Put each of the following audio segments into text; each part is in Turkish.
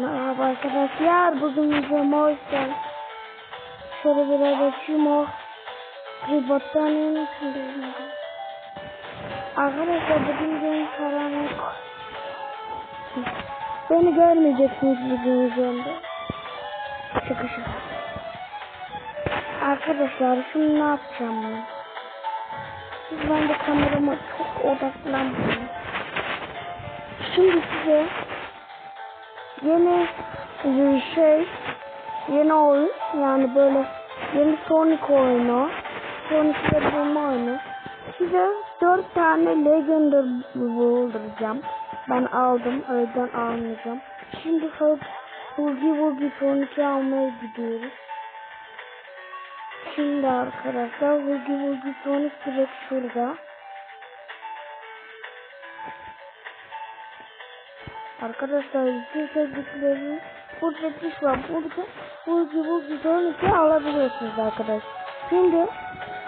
Merhaba arkadaşlar. Bugün videoma hoş. Şöyle biraz açayım o. Yeni çıkıyorum. Arkadaşlar bugün gün karanlık. Beni görmeyeceksiniz bugün videomda. Şaka. Arkadaşlar şimdi ne yapacağım ben? Siz ben de kamerama çok odaklanmayın. Şimdi size yeni bir şey yeni oyun yani böyle yeni Sonic oyunu Sonic'le bulma oyunu. Size dört tane Legendary bulduracağım ben aldım öğeden almayacağım. Şimdi Hugi Wugi Sonic'i almaya gidiyoruz. Şimdi arkadaşlar Hugi Wugi Sonic direkt şurada Arkadaşlar bütün sevdiklerim burada diş var. Burada bu gibi güzel iki alabiliyorsunuz arkadaşlar. Şimdi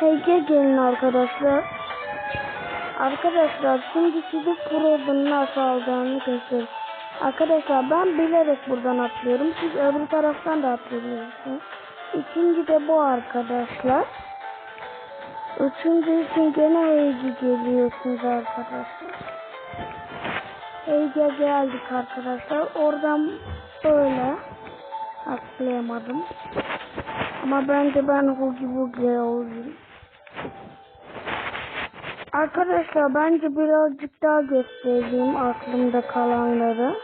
heyke gelin arkadaşlar. Arkadaşlar şimdi size Frozen'ın nasıl alacağını göstereyim. Arkadaşlar ben bilerek buradan atlıyorum. Siz öbür taraftan da atlıyorsunuz. İkinci de bu arkadaşlar. Üçüncü için gene heyke geliyorsunuz arkadaşlar. Ege geldik arkadaşlar. Oradan böyle atlayamadım. Ama bence ben Hugi Bugi olayım. Arkadaşlar bence birazcık daha göstereyim aklımda kalanları.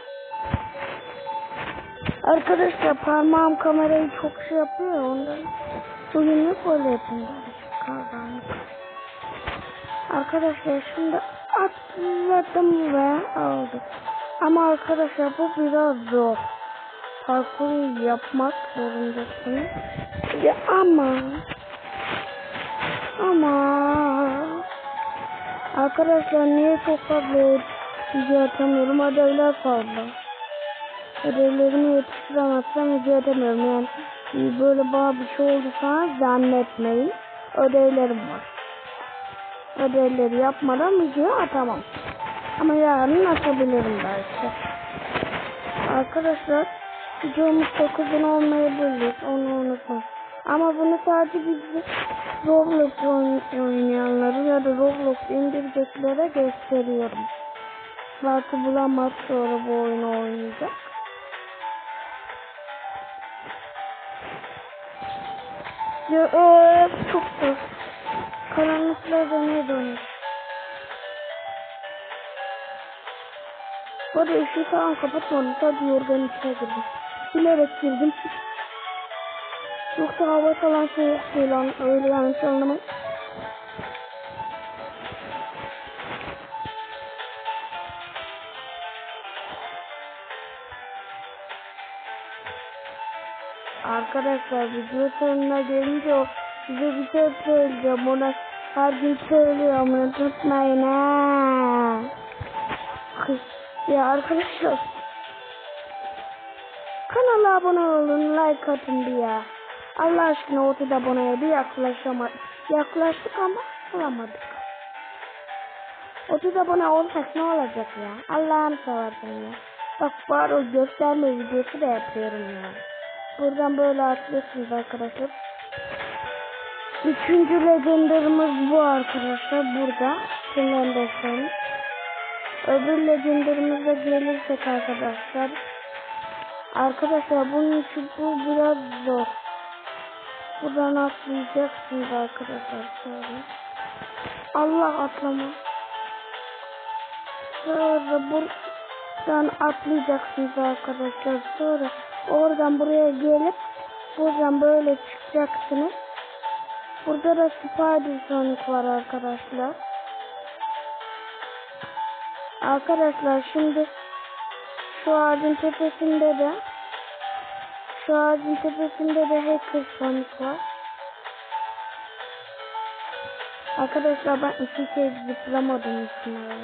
Arkadaşlar parmağım kamerayı çok şey yapıyor ya ondan. Bugünlük böyle yapayım. Karanlık. Arkadaşlar şimdi atladım ve aldım. Ama arkadaşlar bu biraz zor. Parkuru yapmak zorundasın. Ya ama ama arkadaşlar niye çok fazla video atamıyorum? Ödevler fazla. Ödevlerimi yetiştiremezsem video atamıyorum. Yani böyle bana bir şey oldu sana zannetmeyin. Ödevlerim var ödevleri yapmadan video atamam. Ama yarın atabilirim belki. Arkadaşlar videomuz 9'un olmayabilir. Onu unutmayın. Ama bunu sadece biz Roblox oynayanları ya da Roblox indireceklere gösteriyorum. Belki bulamaz sonra bu oyunu oynayacak. Ya, ee, çok zor. Karanlıklar dönüyor dönüyor. Bu arada ışığı falan kapatmadım. Sadece yorganın içine girdim. Bilerek girdim. Yoksa hava falan soğuk değil lan. Öyle yanlış anlamayın. Arkadaşlar video sonuna gelince o size bir şey söyleyeceğim. Ona her gün söylüyorum. Unutmayın ha. Ya arkadaşlar. Kanala abone olun. Like atın bir ya. Allah aşkına 30 aboneye bir yaklaşamadık. Yaklaştık ama olamadık. 30 abone olsak ne olacak ya? Allah'ını seversen ya. Bak var o gösterme videosu da yapıyorum ya. Buradan böyle atlıyorsunuz arkadaşlar. Üçüncü legendarımız bu arkadaşlar. Burada. Finlandiya'nın. Öbür legendarımıza gelirsek arkadaşlar. Arkadaşlar bunun için bu biraz zor. Buradan atlayacaksınız arkadaşlar. Sonra. Allah atlama. Sonra buradan atlayacaksınız arkadaşlar. Sonra oradan buraya gelip buradan böyle çıkacaksınız. Burada da Spider Sonic var arkadaşlar. Arkadaşlar şimdi şu ağacın tepesinde de şu ağacın tepesinde de Hacker Sonic var. Arkadaşlar ben iki kez zıplamadım üstüne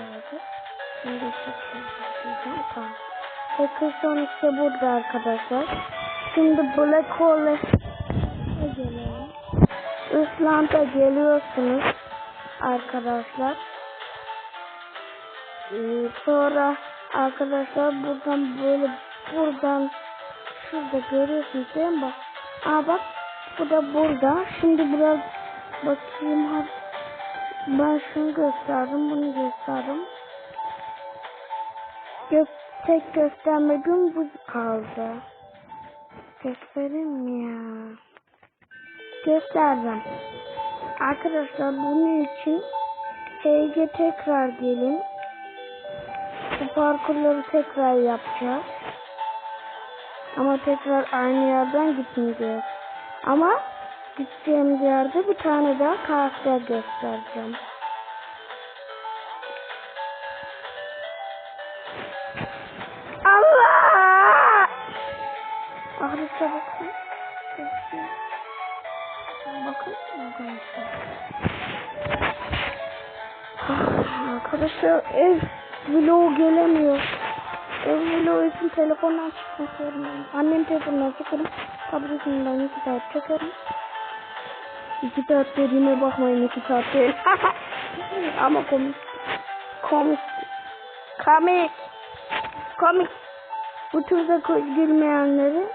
Şimdi iki kez zıplayacağım. Tamam. Hacker Sonic de burada arkadaşlar. Şimdi Black Hole. Islanda geliyorsunuz arkadaşlar. Ee, sonra arkadaşlar buradan böyle buradan şurada görüyorsunuz değil mi? Bak. Aa bak bu da burada. Şimdi biraz bakayım. Ben şunu gösterdim, bunu gösterdim. Gö tek göstermediğim bu kaldı. Göstereyim ya? Gösterdim. Arkadaşlar bunun için HG tekrar gelin. Bu parkurları tekrar yapacağız. Ama tekrar aynı yerden gitmeyeceğiz. Ama gideceğimiz yerde bir tane daha karakter göstereceğim. Allah! Arkadaşlar bakın. Arkadaşlar. Ev vlog gelemiyor. Ev vlog için telefondan çıkmak zorundayım. Annem telefondan çıkarım. Tabletinden iki saat çekerim. İki saat dediğime bakmayın iki saat değil. Ama komik. Komik. Komik. Komik. Bu türde gülmeyenleri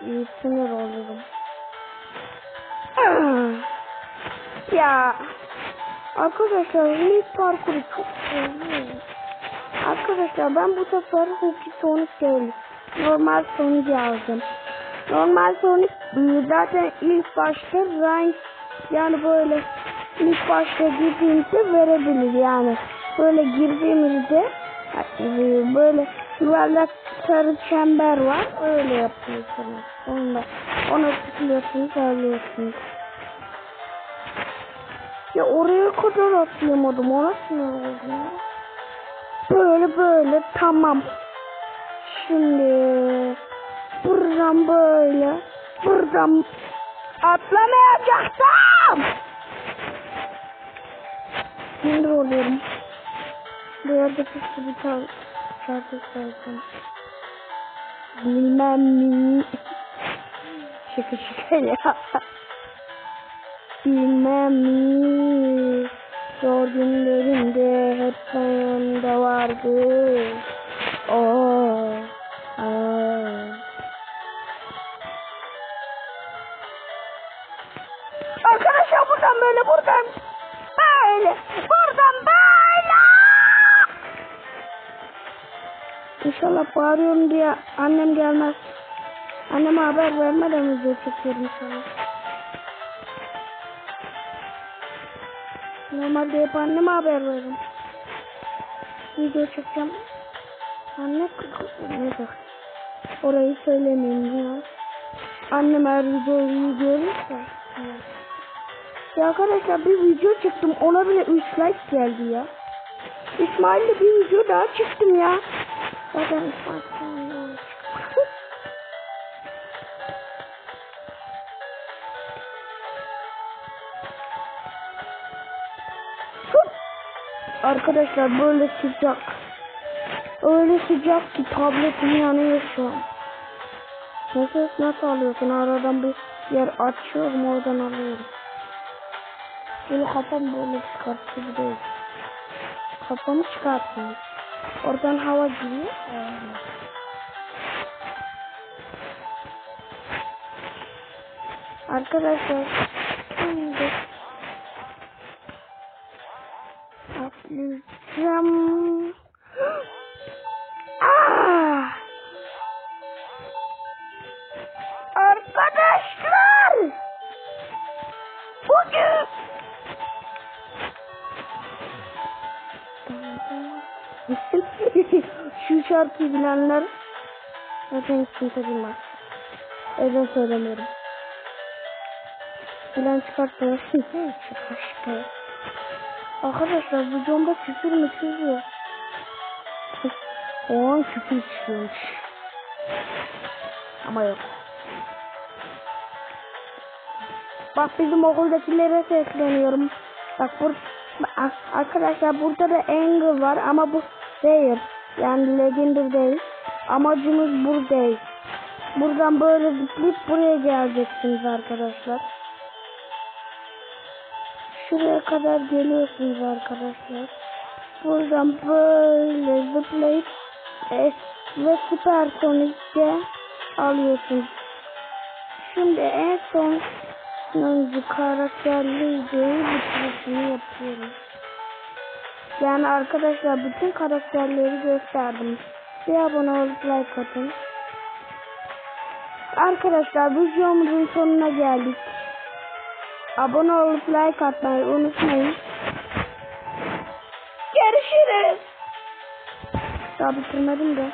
iyi sinir olurum. ya arkadaşlar ilk parkuru çok seviyorum. Arkadaşlar ben bu sefer Huki Sonic değil. Normal Sonic aldım. Normal Sonic ıı, zaten ilk başta rank yani böyle ilk başta girdiğimizde verebilir yani. Böyle girdiğimizde ıı, böyle yuvarlak sarı çember var. Öyle yapıyorsunuz. Onu da ona tıklıyorsunuz alıyorsunuz. Ya oraya kadar atlayamadım. O nasıl oldu? Böyle böyle tamam. Şimdi buradan böyle buradan atlamayacaktım. Sinir oluyorum. Bu yerde bir çal şarkı söyleyeceğim. Bilmem mi. Şaka ya. Bilmem mi. Zor günlerinde hep yanımda vardı. Oh, oh. Arkadaşlar buradan böyle buradan böyle buradan böyle. İnşallah bağırıyorum diye annem gelmez. Anneme haber vermeden video çekiyorum inşallah. Normalde hep anneme haber veririm. Video çekeceğim. Anne neyse. Orayı söylemeyeyim ya. Annem her videoyu görürse. Ya arkadaşlar bir video çıktım. Ona bile 3 like geldi ya. İsmail'le bir video daha çıktım ya. Zaten İsmail Arkadaşlar böyle sıcak. Öyle sıcak ki tabletim yanıyor şu an. Nasıl, nasıl alıyorsun? Aradan bir yer açıyorum oradan alıyorum. Böyle kafam böyle çıkartıcı değil. Kafamı çıkartmıyor. Oradan hava giriyor. Arkadaşlar atlayacağım. Ah! Arkadaşlar bugün şu şarkıyı bilenler zaten kimse bilmez. Öyle söylemiyorum. Bilen şaka şaka. Arkadaşlar videomda küfür mü çıkıyor? O an küfür çıkıyormuş. Ama yok. Bak bizim okuldakilere sesleniyorum. Bak bur arkadaşlar burada da angle var ama bu değil. Yani legendary değil. Amacımız bu değil. Buradan böyle zıplayıp buraya geleceksiniz arkadaşlar. Şuraya kadar geliyorsunuz arkadaşlar. Buradan böyle zıplayıp es ve süpersonikte alıyorsunuz. Şimdi en son sonuncu karakterli videoyu bitirişini yapıyorum. Yani arkadaşlar bütün karakterleri gösterdim. Bir abone olup like atın. Arkadaşlar videomuzun sonuna geldik. Abone olup like atmayı unutmayın. Görüşürüz. Daha bitirmedim de.